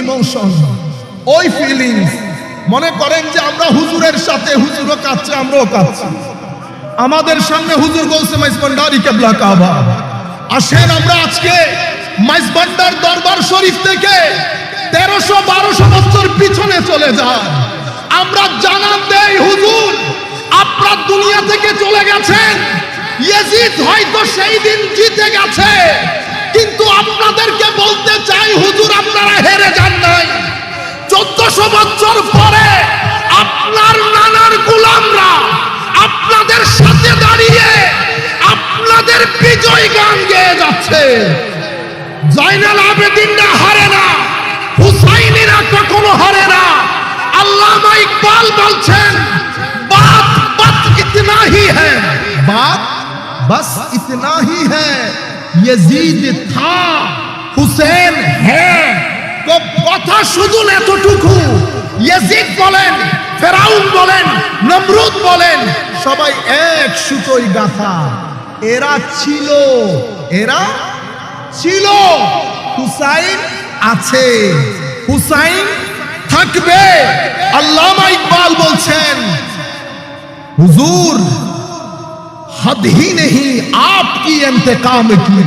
Emotion ওই feelings মনে করেন যে আমরা হুজুরের সাথে, হুজুরও কাচ্ছে আমরাও কাচ্ছি আমাদের সামনে হুজুর বলছে মাইজবান্ডারি কেবলা কাবা। আসেন আমরা আজকে মাইজবান্ডার দরবার শরীফ থেকে তেরোশো বারোশো বছর পিছনে চলে যায় আমরা জানান দেই, হুজুর, আপনার দুনিয়া থেকে চলে গেছেন। ইয়েজিদ হয়তো সেই দিন জিতে গেছে। কিন্তু আপনাদেরকে বলতে চাই, হুজুর, আপনারা হেরে যান নাই। চোদ্দশো বছর পরে আপনার নানার গোলামরা আপনাদের সাথে দাঁড়িয়ে আপনাদের বিজয় গান গেয়ে যাচ্ছে। জয়নাল আবেদিনরা হারে না, হুসাইনিরা কখনো হারে না। আল্লামা ইকবাল বলছেন, বাত বাত ইতনা হি হ্যাঁ বাত বাস ইতনা হি হ্যাঁ ইয়াজিদ থা, হুসেন হ্যাঁ তো কথা শুধু এতটুকু। ইয়াজিদ বলেন, ফেরাউন বলেন, নমরুদ বলেন, সবাই এক সুতোই গাথা। এরা ছিল এরা ছিল। হুসাইন আছে, হুসাইন থাকবে। আল্লামা ইকবাল বলছেন, হুজুর हद ही नहीं आपकी इंतकाम की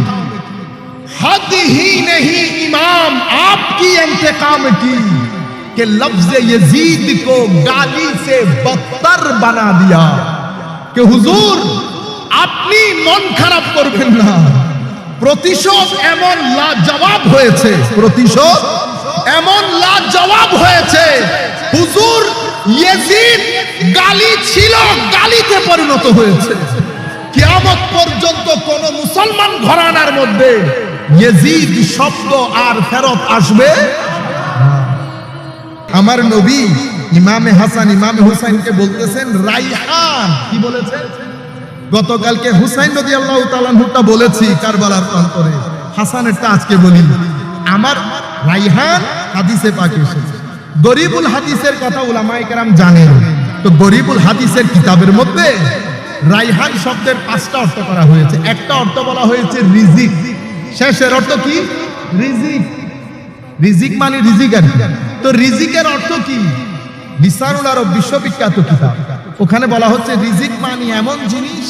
हद ही नहीं इमाम आपकी इंतकाम की कि लफ्ज यजीद को गाली से बदतर बना दिया कि হুজুর আপনি মন খারাপ করবেন না প্রতিশোধ এমন লাজবাব হয়েছে প্রতিশোধ এমন লাজবাব হয়েছে হুজুর ইয়েজিদ গালি ছিল গালিতে পরিণত হয়েছে কিয়ামত পর্যন্ত কোন মুসলমান ঘরানার মধ্যে ইয়েজিদ শব্দ আর ফেরত আসবে আমার নবী ইমামে হাসান, ইমামে হুসাইনকে বলতেছেন, রাইহান, কি বলেছেন গতকালকে হুসাইন নদী আল্লাহ তালানহুটা বলেছি কারবালার প্রান্তরে হাসানেরটা আজকে বলি। আমার রাইহান হাদিসে পাকে গরিবুল হাদিসের কথা উলামায়ে কেরাম জানেন। তো গরিবুল হাদিসের কিতাবের মধ্যে রাইহান শব্দের পাঁচটা অর্থ করা হয়েছে। একটা অর্থ বলা হয়েছে রিজিক। শেষের অর্থ কি? রিজিক। রিজিক মানে রিজিক আর তো রিজিকের অর্থ কি? নিসারুল আরব বিশ্ববিখ্যাত কিতাব। ওখানে বলা হচ্ছে রিজিক মানে এমন জিনিস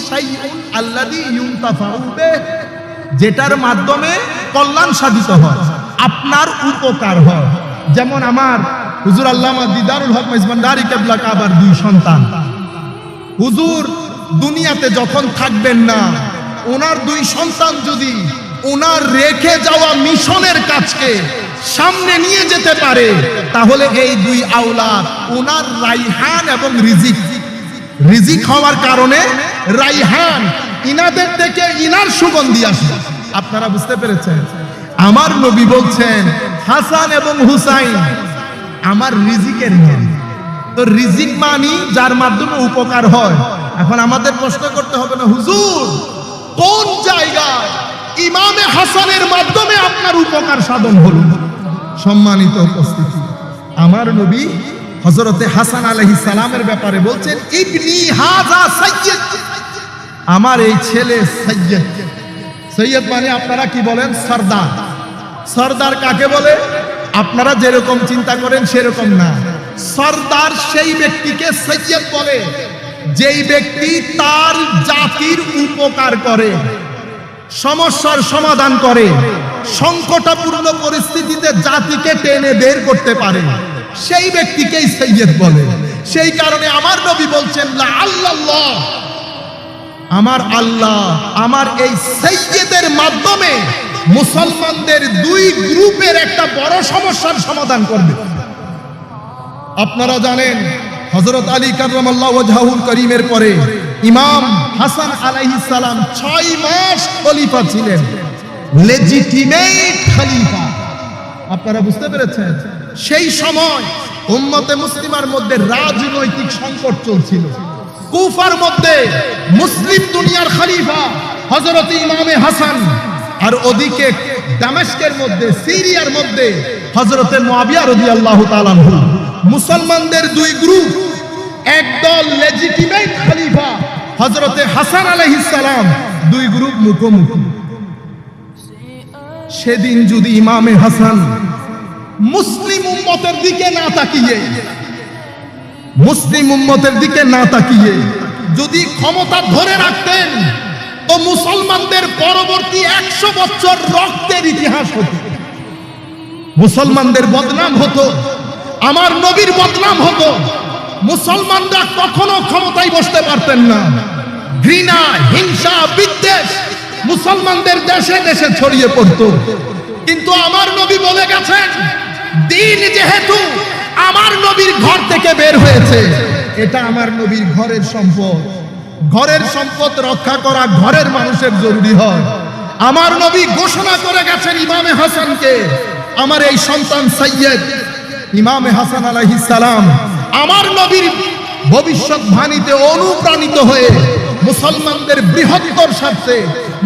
যেটার মাধ্যমে কল্যাণ সাধিত হয়, আপনার উপকার হয়। যেমন আমার হুজুর আল্লামা দিদারুল হক মেজবান্ডারি দুই সন্তান। হুজুর দুনিয়াতে যখন থাকবেন না, ওনার দুই সন্তান যদি ওনার রেখে যাওয়া মিশনের কাজকে সামনে নিয়ে যেতে পারে, তাহলে এই দুই আওলাদ ওনার রাইহান এবং রিজিক। রিজিক হওয়ার কারণে রাইহান ইনাদের থেকে ইনার সুগন্ধি আসে। আপনারা বুঝতে পেরেছেন? আমার নবী বলছেন, হাসান এবং হুসাইন আমার রিজিকের তো রিজিক মানি যার মাধ্যমে উপকার হয়। এখন আমাদের প্রশ্ন করতে হবে না, হুজুর, কোন জায়গায় ইমামে হাসানের মাধ্যমে আপনার উপকার সাধন হলো? সম্মানিত উপস্থিতি, আমার নবী হজরতে হাসান আলহি সালামের ব্যাপারে বলছেন, ইবনি হাজা সৈয়দ আমার এই ছেলে সৈয়দ সৈয়দ মানে আপনারা কি বলেন? সর্দার। সর্দার কাকে বলে? আপনারা যেরকম চিন্তা করেন সেরকম না। সর্দার সেই ব্যক্তিকে সৈয়দ বলে। যেই ব্যক্তি তার জাতির উপকার করে, সমস্যার সমাধান করে, সংকটাপূর্ণ পরিস্থিতিতে জাতিকে টেনে বের করতে পারে, সেই ব্যক্তিকেই সৈয়দ বলে। সেই কারণে আমার নবী বলছেন আল্লাহ, আমার আল্লাহ, আমার এই সৈয়দের মাধ্যমে মুসলমানদের দুই গ্রুপের একটা বড় সমস্যার সমাধান করবে। আপনারা জানেন হজরত আলী ওয়াজহাউল করিমের পরে ইমাম হাসান আলাইহিস সালাম ছয় মাস খলিফা ছিলেন। আপনারা বুঝতে পেরেছেন? সেই সময় উম্মতে মুসলিমার মধ্যে রাজনৈতিক সংকট চলছিল। কুফার মধ্যে মুসলিম দুনিয়ার খলিফা হজরত ইমামে হাসান, আর ওদিকে দামেস্কের মধ্যে, সিরিয়ার মধ্যে হজরতে মুয়াবিয়া রাদিয়াল্লাহু তাআলা আনহু। মুসলমানদের দুই গ্রুপ একদল লেজিটিমেট খলিফা হজরতে হাসান সালাম, দুই গ্রুপ মুখোমুখি। সেদিন যদি ইমামে হাসান মুসলিম উম্মতের দিকে না তাকিয়ে, মুসলিম উম্মতের দিকে না তাকিয়ে যদি ক্ষমতা ধরে রাখতেন, তো মুসলমানদের পরবর্তী একশো বছর রক্তের ইতিহাস হতো। মুসলমানদের বদনাম হতো, আমার নবীর বদনাম হতো মুসলমানরা কখনো ক্ষমতায় বসতে পারতেন না। ঘৃণা, হিংসা, বিদ্বেষ মুসলমানদের দেশে দেশে ছড়িয়ে পড়তো। কিন্তু আমার নবী বলে গেছেন, দিন যেহেতু আমার নবীর ঘর থেকে বের হয়েছে, এটা আমার নবীর ঘরের সম্পদ। ঘরের সম্পদ রক্ষা করা ঘরের মানুষের জরুরি হয়। আমার নবী ঘোষণা করে গেছেন ইমামে হাসানকে, আমার এই সন্তান সৈয়দ ইমামে হাসান আলাইহিস সালাম আমার নবীর ভবিষ্যৎ বাণীতে অনুপ্রাণিত হয়ে মুসলমানদের বৃহত্তর স্বার্থে,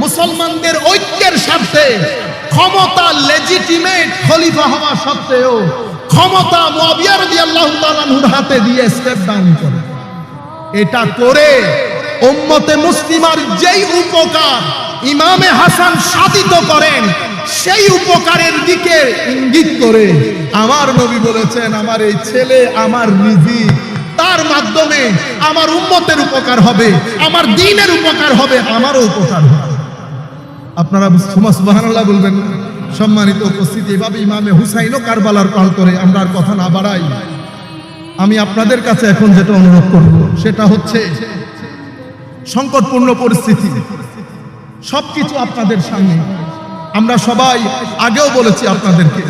মুসলমানদের ঐক্যের স্বার্থে, ক্ষমতা লেজিটিমেট খলিফা হওয়া সত্ত্বেও ক্ষমতা মুয়াবিয়া রাদিয়াল্লাহু তাআলার হাতে দিয়ে স্টেপ ডাউন করে। এটা করে উম্মতে মুসলিমার যেই উপকার ইমামে হাসান সাধিত করেন সেই উপকারের দিকে ইঙ্গিত করে। আমার নবী বলেছেন, আমার এই ছেলে আমার রিজি তার মাধ্যমে আমার উম্মতের উপকার হবে, আমার দিনের উপকার হবে, আমারও উপকার হবে। আপনারা সুবহানাল্লাহ বলবেন, সম্মানিত উপস্থিতি এভাবে ইমামে হুসাইনও কারবালার কাল করে, আমরা আর কথা না বাড়াই। আমি আপনাদের কাছে এখন যেটা অনুরোধ করব, সেটা হচ্ছে সংকটপূর্ণ পরিস্থিতি। সবকিছু আপনাদের সামনে। আমরা সবাই আগেও বলেছি আপনাদেরকে,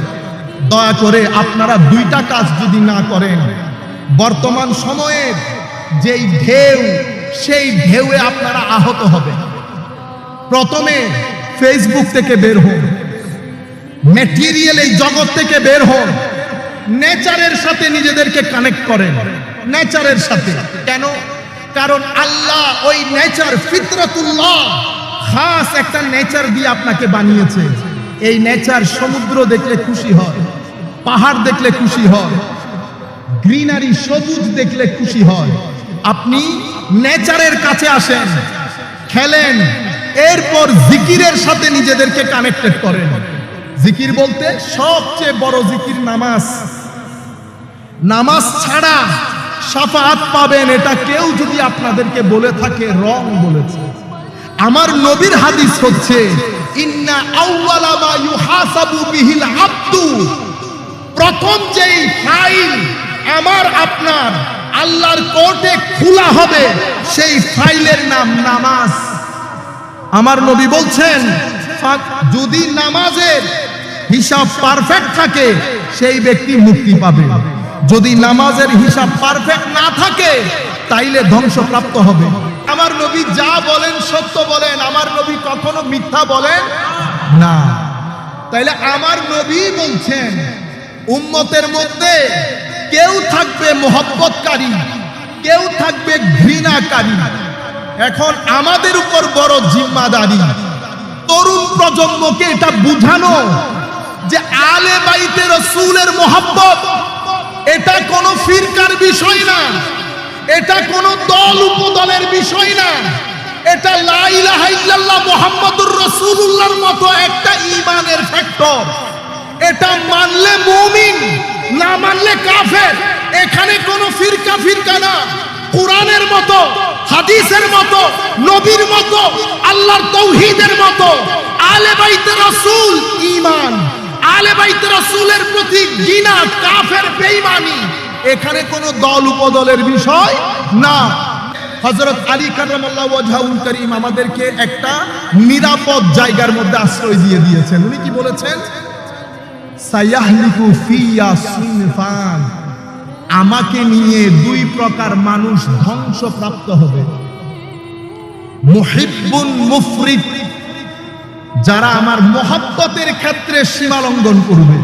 দয়া করে আপনারা দুইটা কাজ যদি না করেন, বর্তমান সময়ের যেই ঢেউ, সেই ঢেউয়ে আপনারা আহত হবে প্রথমে ফেসবুক থেকে বের হন মেটেরিয়াল এই জগৎ থেকে বের হন, নেচারের সাথে নিজেদেরকে কানেক্ট করেন। নেচারের সাথে। কেন? কারণ আল্লাহ ওই নেচার ফিতরাতুল্লাহ খাস একটা নেচার দিয়ে আপনাকে বানিয়েছে। এই নেচার সমুদ্র দেখলে খুশি হয়, পাহাড় দেখলে খুশি হয় গ্রিনারি সবুজ দেখলে খুশি হয়। আপনি নেচারের কাছে আসেন, খেলেন, এরপর জিকিরের সাথে নিজেদেরকে কানেক্টেড করেন। জিকির বলতে সবচেয়ে বড় জিকির নামাজ। নামাজ ছাড়া সাফাত পাবেন, এটা কেউ যদি আপনাদেরকে বলে থাকে, রং বলেছে। আমার নবীর হাদিস হচ্ছে, ইন্না আউওয়ালা মা ইউহাসাবু বিহিল আব্দু। প্রথম যেই ফাইল আমার, আপনার, আল্লাহর কোর্টে খোলা হবে, সেই ফাইলের নাম নামাজ। আমার নবী বলছেন যদি নামাজের হিসাব পারফেক্ট থাকে, সেই ব্যক্তি মুক্তি পাবে। যদি নামাজের হিসাব পারফেক্ট না থাকে, তাইলে ধ্বংসপ্রাপ্ত হবে। আমার নবী যা বলেন, সত্য বলেন, আমার নবী কখনো মিথ্যা বলেন না। তাইলে আমার নবী বলছেন, উম্মতের মধ্যে কেউ থাকবে মোহব্বতকারী, কেউ থাকবে ঘৃণাকারী। এখন আমাদের উপর বড় জিম্মাদারি। তরুণ প্রজন্মকে এটা বুঝানো যে আলে বাইতে রসুলের মোহাব্বত, এটা কোনো ফিরকার বিষয় না। এটা কোনো দল উপদলের বিষয় না। এটা লা ইলাহা ইল্লাল্লাহ মুহাম্মাদুর রাসূলুল্লাহর মতো একটা ঈমানের ফ্যাক্টর এটা মানলে মুমিন, না মানলে কাফের। এখানে কোনো ফিরকা ফিরকা না। কোরআনের মতো, হাদিসের মতো, নবীর মতো, আল্লাহর তৌহিদের মতো। আলে বাইতে রাসূল ইমান আলে বাইতে রাসূলের প্রতি ঘৃণা, কাফের বেঈমানি। এখানে কোনো দল উপদলের বিষয় না। হযরত আলী কারামাল্লাহ ওয়াজহাউল করিম আমাদেরকে একটা নিরাপদ জায়গার মধ্যে আশ্রয় দিয়ে দিয়েছেন। উনি কি বলেছেন? সায়াহলিকু ফিয়া সুনফান। আমাকে নিয়ে দুই প্রকার মানুষ ধ্বংসপ্রাপ্ত হবে। মুহিব্বুন মুফরিদ, যারা আমার মহব্বতের ক্ষেত্রে সীমা লঙ্ঘন করবে।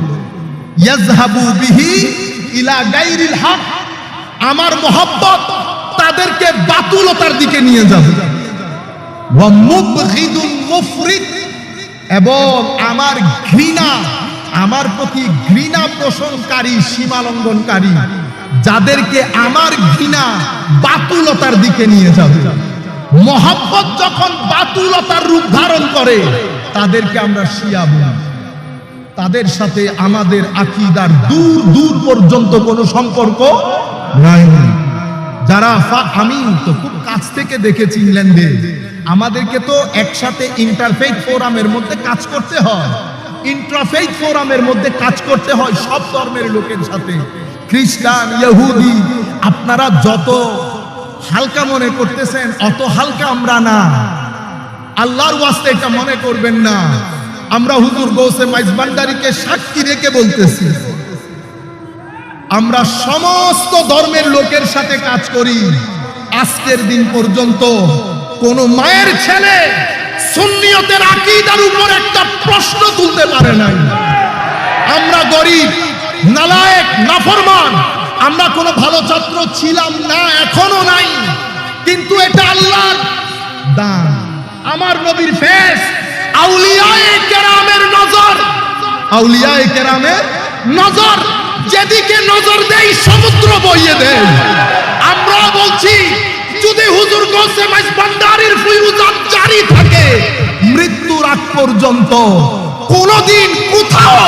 ইয়াজহাবু বিহি ইলা গাইরিল হক, আমার মহব্বত তাদেরকে বাতুলতার দিকে নিয়ে যাবে। এবং আমার ঘৃণা, আমার প্রতি ঘৃণা পোষণকারী, সীমা লঙ্ঘনকারী, যাদেরকে আমার ঘৃণা বাতুলতার দিকে নিয়ে যাবে। মহব্বত যখন বাতুলতার রূপ ধারণ করে, তাদেরকে আমরা শিয়া বলি। তাদের সাথে আমাদের আকিদার দূর দূর পর্যন্ত কোনো সম্পর্ক নাই। যারা আমি তো খুব কাছ থেকে দেখেছি ইংল্যান্ডে। আমাদেরকে তো একসাথে ইন্টারফেথ ফোরামের মধ্যে কাজ করতে হয়। ইন্টারফেথ ফোরামের মধ্যে কাজ করতে হয় সব ধর্মের লোকের সাথে। খ্রিস্টান, ইহুদি, আপনারা যত হালকা মনে করতেছেন, অত হালকা আমরা না। আল্লাহর ওয়াস্তে এটা মনে করবেন না। আমরা হুজুর গৌসে মাইজ ভান্ডারীকে সাক্ষী রেখে বলতেছি। আমরা সমস্ত ধর্মের লোকের সাথে কাজ করি। আজকের দিন পর্যন্ত কোন মায়ের ছেলে সুন্নিয়তের আকীদার উপর একটা প্রশ্ন তুলতে পারে নাই। আমরা গরিব, নালায়েক, নাফরমান, আমরা কোনো ভালো ছাত্র ছিলাম না, এখনও নাই। কিন্তু এটা আল্লাহর দান। আমার নবীর ফেস আউলিয়ায়ে কেরামের নজর। আউলিয়ায়ে কেরামের নজর। যেদিকে নজর দেই সমুদ্র বইয়ে দেয় আমরা বলছি যদি হুজুর গোসে মাইজ ভান্ডারির ফিউজাত জারি থাকে মৃত্যুর আগ পর্যন্ত। কোনদিন কোথাও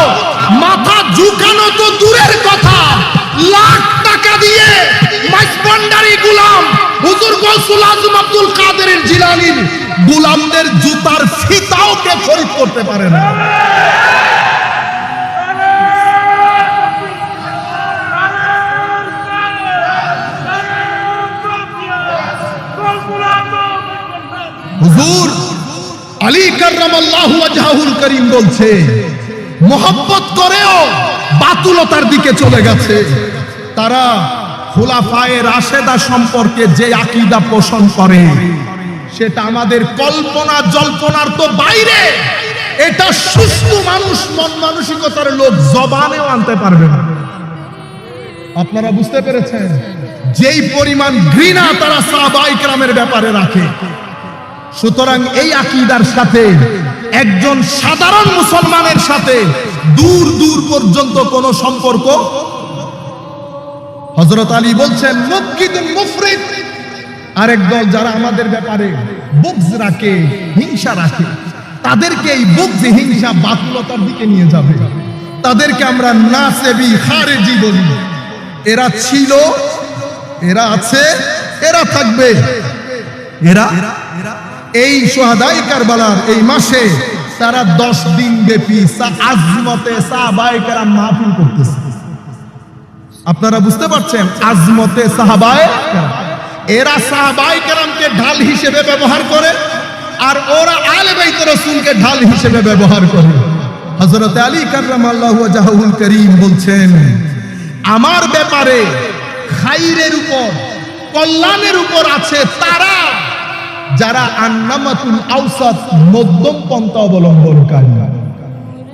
মাথা ঝুঁকানো তো দূরের কথা। লাখ টাকা দিয়ে মাইজ ফিতাও কে খরিদ করতে পারে না। করিম করেও বাতুলতার দিকে চলে গেছে। তারা খোলাফায়ে রাশেদা সম্পর্কে যে আকিদা পোষণ করে সেটা আমাদের কল্পনা, জল্পনার তো বাইরে। এটা সুস্থ মানুষ, মন মানসিকতার লোক জবানেও আনতে পারবে না। আপনারা বুঝতে পেরেছেন? যেই পরিমাণ ঘৃণা তারা সাহাবাইকরামের ব্যাপারে রাখে। সুতরাং এই আকিদার সাথে, একজন সাধারণ মুসলমানের সাথে দূর দূর পর্যন্ত কোনো সম্পর্ক? হজরত আলী বলছেন মুফরিদ আরেক দল যারা আমাদের ব্যাপারে বুকস রাখে, হিংসা রাখে, তাদেরকে এই বুকস হিংসা বাতুলতার দিকে নিয়ে যাবে। তাদেরকে আমরা নাসেবি খারেজি বলি। এরা ছিল, এরা আছে, এরা থাকবে। এরা, এই সোহাদাই কারবালার এই মাসে তারা দশ দিন ব্যাপী আজমতে সাহাবাইকারা মাহফিল করতেছে। আপনারা বুঝতে পারছেন? আজমতে সাহাবায় এরা সাহাবাই কেরামকে ঢাল হিসেবে ব্যবহার করে আর ওরা আলে বাইত রসুলকে ঢাল হিসেবে ব্যবহার করে। হজরত আলী কার্রাম আল্লাহ জাহুল করিম বলছেন, আমার ব্যাপারে খাইরের উপর, কল্যাণের উপর আছে তারা যারা আন্নামাতুল আউসাত মধ্যম পন্থা অবলম্বনকারী।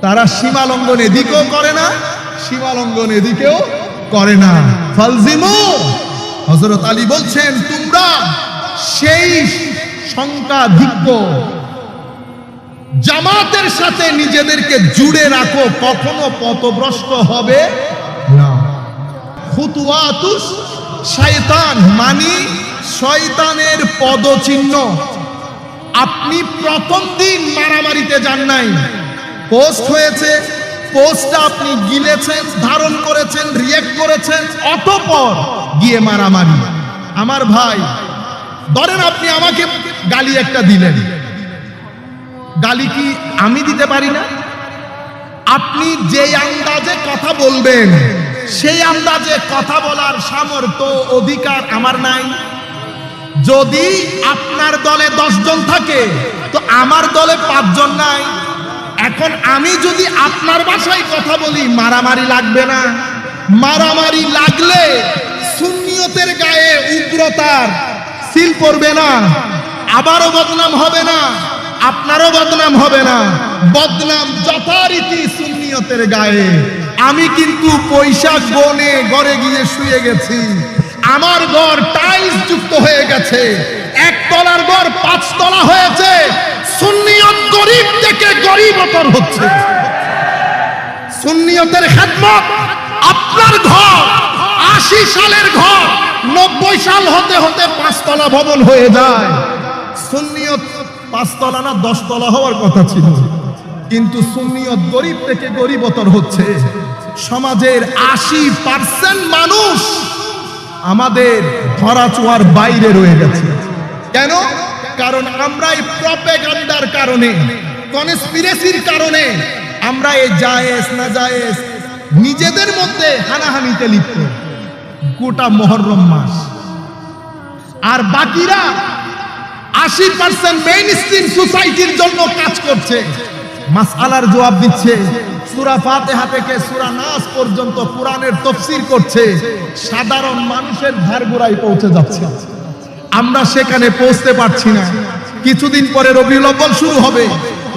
তারা সীমা লঙ্ঘন এদিকেও করে না, সীমা লঙ্ঘন এদিকেও করে না। ফালজিমু হযরত আলী বলছেন, তোমরা সেই সংখ্যাধিক্য জামাতের সাথে নিজেদেরকে জুড়ে রাখো, কখনো পথভ্রষ্ট হবে না। খুতুয়াতুস শয়তান, মানি শয়তানের পদচিহ্ন। আপনি প্রথম দিন মারামারিতে যান নাই। পোস্ট হয়েছে পোস্টটা আপনি গিলেছেন, ধারণ করেছেন রিয়েক্ট করেছেন, অতপর গিয়ে মারামারি। আমার ভাই, ধরেন আপনি আমাকে গালি একটা দিলেন। গালি কি আমি দিতে পারি না? আপনি যে আন্দাজে কথা বলবেন, সেই আন্দাজে কথা বলার সামর্থ্য, অধিকার আমার নাই। যদি আপনার দলে জন থাকে, তো আমার দলে পাঁচজন নাই। এখন আমি যদি আপনার বাসায় কথা বলি, মারামারি লাগবে না। মারামারি লাগলে সুন্নিয়তের গায়ে উগ্রতার সিল পড়বে না, আবারও বদনাম হবে না, আপনারও বদনাম হবে না। বদনাম যথারীতি সুন্নিয়তের গায়ে। আমি কিন্তু পয়সা গনে গড়ে গিয়ে শুয়ে গেছি। আমার ঘর টাইলস যুক্ত হয়ে গেছে। এক তলার ঘর পাঁচ তলা হয়েছে। সুন্নিয়ত গরিব থেকে গরিবতর হচ্ছে। সুন্নিয়তের খেদমত আপনার ঘর, আশি সালের ঘর, নব্বই সাল হতে হতে পাঁচতলা ভবন হয়ে যায়। সুন্নিয়ত পাঁচতলা না দশতলা হওয়ার কথা ছিল। কিন্তু সুন্নিয়ত গরিব থেকে গরিবতর হচ্ছে। সমাজের আশি পার্সেন্ট মানুষ আমাদের ধরাছোঁয়ার বাইরে রয়ে গেছে। কেন? কারণ আমরা এই প্রপেগান্ডার কারণে, কনস্পিরেসির কারণে আমরা এই জায়েজ, না জায়েজ, নিজেদের মধ্যে হানাহানিতে লিপ্ত। গোটা মহরম মাস। আর বাকিরা আশি পার্সেন্ট মেইন স্ট্রিম সোসাইটির জন্য কাজ করছে। মাসআলার জবাব দিচ্ছে, সুরা ফাতেহা থেকে সুরা নাস পর্যন্ত কোরআনের তফসির করছে। সাধারণ মানুষের ধারগোড়ায় পৌঁছে যাচ্ছে। আমরা সেখানে পৌঁছতে পারছি না। কিছুদিন পরে রবিউল আব্বাল শুরু হবে।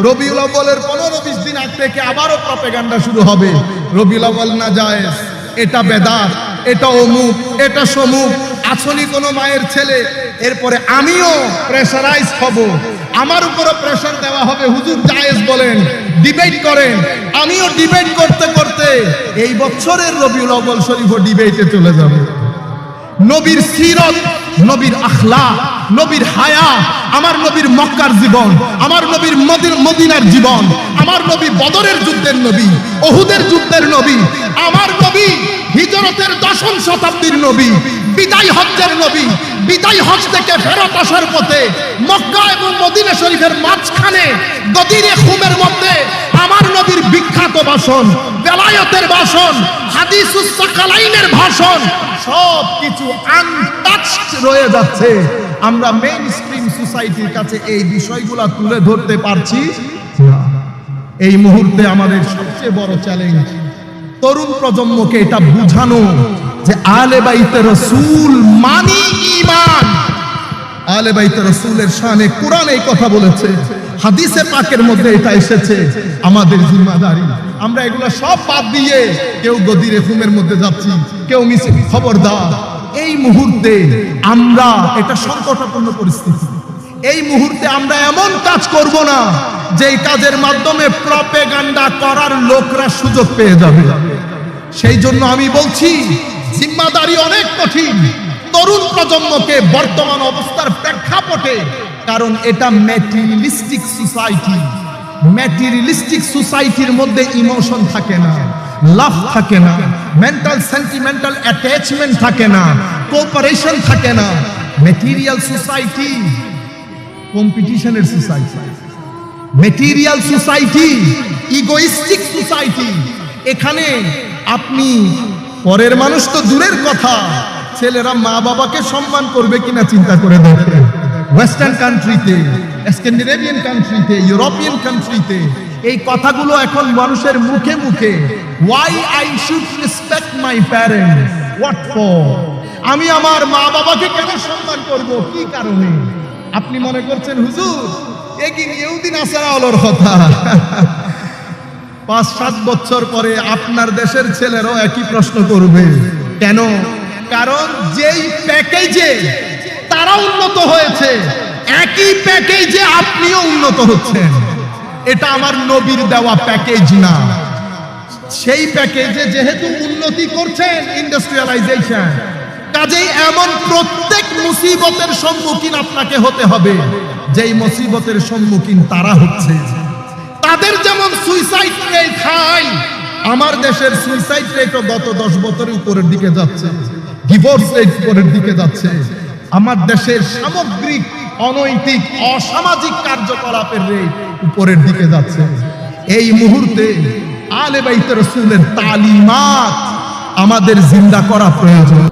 রবিউল আব্বালের পনেরো বিশ দিন আগ থেকে আবারও প্রপেগান্ডা শুরু হবে। রবিউল আব্বাল না যায় এটা বেদার এটা অমুক, এটা সমুক। আসনি কোনো মায়ের ছেলে। এরপরে আমিও প্রেশারাইজ হব। আমার উপরও প্রেশার দেওয়া হবে। হুজুর জায়েজ বলেন ডিবেট করেন। আমিও ডিবেট করতে করতে এই বছরের রবিউল আব্বাল শরীফও ডিবেটে চলে যাবে। নবীর সিরত, নবীর আখলা নবীর হায়া, আমার নবীর মক্কার জীবন, আমার নবীর মদিনার জীবন, আমার নবী বদরের যুদ্ধের নবী অহুদের যুদ্ধের নবী, আমার নবী হিজরতের দশম শতাব্দীর নবী, বিদায় হজ্জের নবী, বিদায় হজ থেকে ফেরত আসার পথে মক্কা এবং মদিনা শরীফের মাঝখানে গদিরে খুমের মধ্যে আমার নবীর বিখ্যাত ভাষণ বেলায়তের ভাষণ হাদিসুস সাকালাইনের ভাষণ সব কিছু আনটাচড রয়ে যাচ্ছে। আমরা মেইন স্ট্রিম সোসাইটির কাছে এই বিষয়গুলো তুলে ধরতে পারছি। এই মুহূর্তে আমাদের সবচেয়ে বড় চ্যালেঞ্জ তরুণ প্রজন্মকে এটা বুঝানো যে আলে বাইতে রসুল মানি ঈমান। আলে বাইতে রসুলের শানে কোরআন এই কথা বলেছে। হাদিসে পাকের মধ্যে এটা এসেছে, আমাদের জিম্মাদারি। আমরা এগুলো সব বাদ দিয়ে কেউ গদিরে হুমের মধ্যে যাচ্ছি, কেউ মিছে খবরদার এই মুহূর্তে আমরা, এটা সংকটাপন্ন পরিস্থিতি। এই মুহূর্তে আমরা এমন কাজ করব না যে কাজের মাধ্যমে প্রপেগান্ডা করার লোকরা সুযোগ পেয়ে যাবে। সেই জন্য আমি বলছি, জিম্মাদারি অনেক কঠিন। তরুণ প্রজন্মকে বর্তমান অবস্থার প্রেক্ষাপটে কারণ এটা ম্যাটেরিয়ালিস্টিক সোসাইটি ম্যাটেরিয়ালিস্টিক সোসাইটির মধ্যে ইমোশন থাকে না লাভ থাকে না মেন্টাল সেন্টিমেন্টাল অ্যাটাচমেন্ট থাকে না কোঅপারেশন থাকে না। ম্যাটেরিয়াল সোসাইটি কম্পিটিশনের society material society egoistic society এখানে আপনি, পরের মানুষ তো দূরের কথা, ছেলেরা মা বাবাকে সম্মান করবে কিনা চিন্তা করে দেখে ওয়েস্টার্ন কান্ট্রিতে স্ক্যান্ডিনেভিয়ান কান্ট্রিতে ইউরোপিয়ান কান্ট্রিতে এই কথাগুলো এখন মানুষের মুখে মুখে why I should respect my parents what for আমি আমার মা বাবাকে কেন সম্মান করব? কি কারণে? আপনি মনে করছেন, হুজুর এগিয়ে ইহুদিন আসারা আলোর কথা? পাঁচ, সাত বছর পরে আপনার দেশের ছেলেরও একই প্রশ্ন করবে। কেন? কারণ যেই প্যাকেজে তারা উন্নত হয়েছে। একই প্যাকেজে আপনিও উন্নত হচ্ছেন। এটা আমার নবীর দেওয়া প্যাকেজ না। সেই প্যাকেজে যেহেতু উন্নতি করছেন ইন্ডাস্ট্রিয়ালাইজেশন কাজেই এমন প্রত্যেক মুসিবতের সম্মুখীন আপনাকে হতে হবে, যেই মুসিবতের সম্মুখীন তারা হচ্ছে। তাদের যেমন সুইসাইড রেট হাই আমার দেশের সুইসাইড রেটও গত দশ বছরের উপরের দিকে যাচ্ছে। ডিভোর্স রেট উপরের দিকে যাচ্ছে। আমার দেশের সামগ্রিক, অনৈতিক, অসামাজিক কার্যকলাপের রেট উপরের দিকে যাচ্ছে। এই মুহূর্তে আলে বাইতে রসুলের তালিমাত আমাদের জিন্দা করা প্রয়োজন।